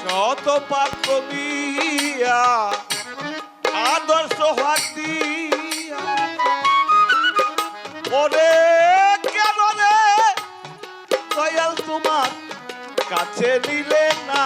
শত পাপ কবিয়া আদর্শ হাতি ওরে কেন রে? দয়াল তোমার কাছে নিলে না।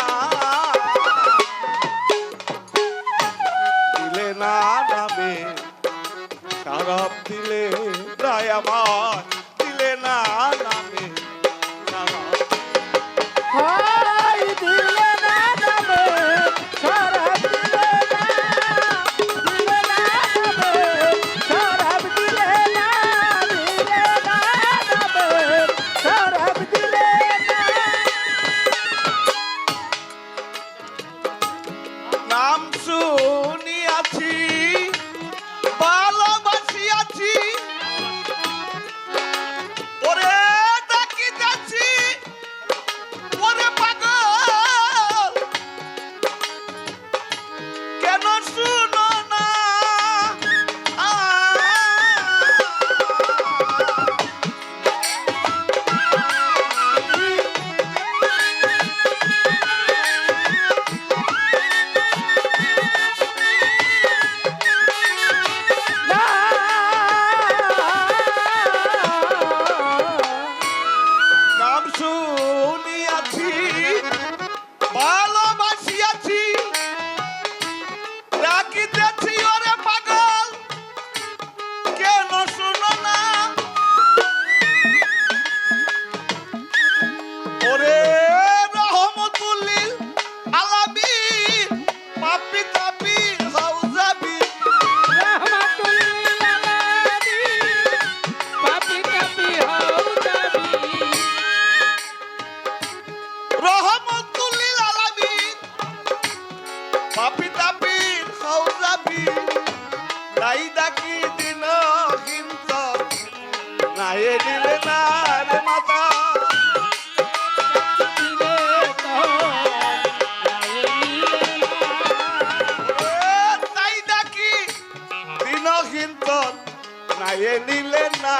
গায়ে নিলে না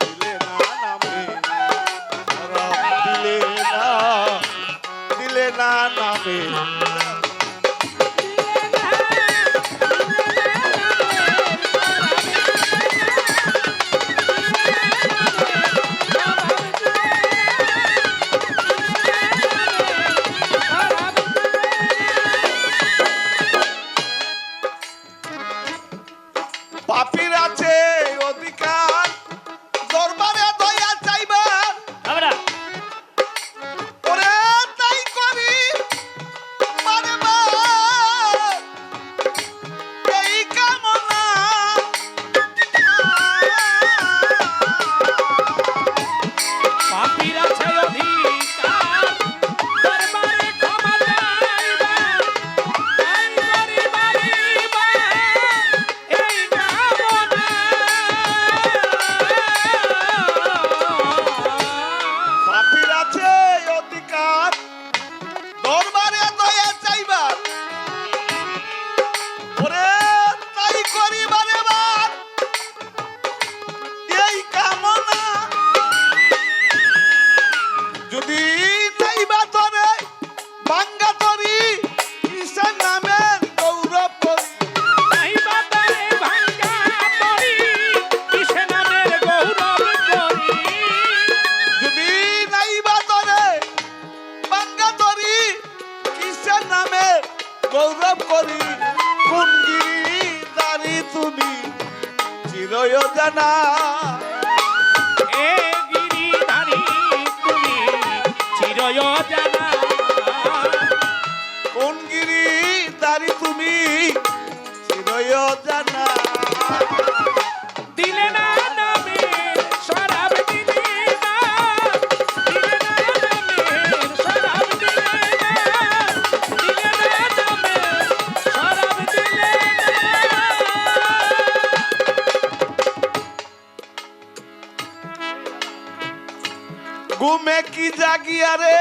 দিলে না নামে। দিলে না দিলে না নামে। জানা। ঘুমে কি জাগিয়া রে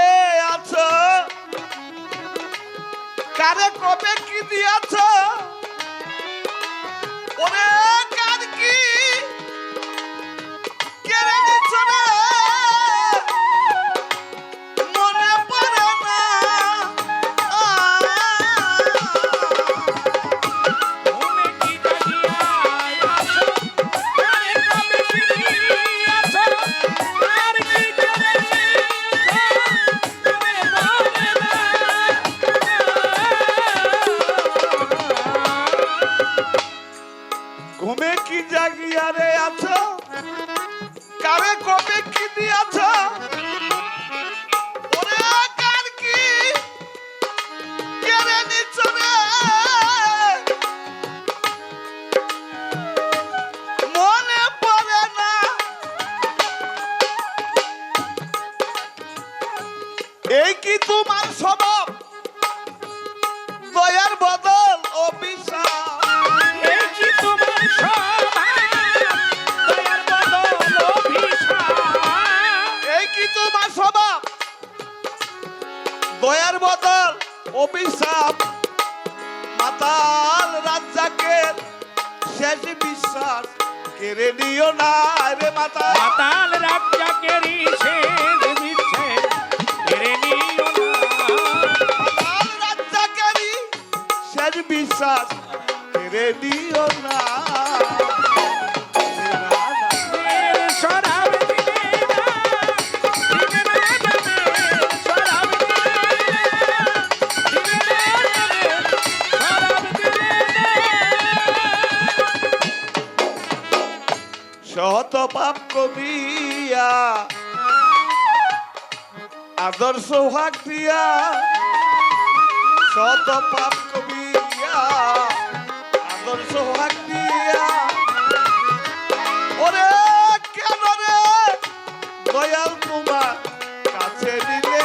আছো? কারে কবে কি দিয়াছ? কি জাগিয়া আছো? বদল অভিশাপ মাতাল রাজ্জাকের শেষ বিশ্বাস কেড়ে নিও না রে মাতা মাতাল রাজ্জাকেরই শেষ দিচ্ছে কেড়ে নিও না। মাতাল রাজ্জাকেরই শেষ বিশ্বাস কেড়ে নিও না। আদর্শ দিয়া শত পাপ কমিয়া আদর্শ ভাগ দিয়া। ওরে কেন রে? দয়াল তোমার কাছে দিলে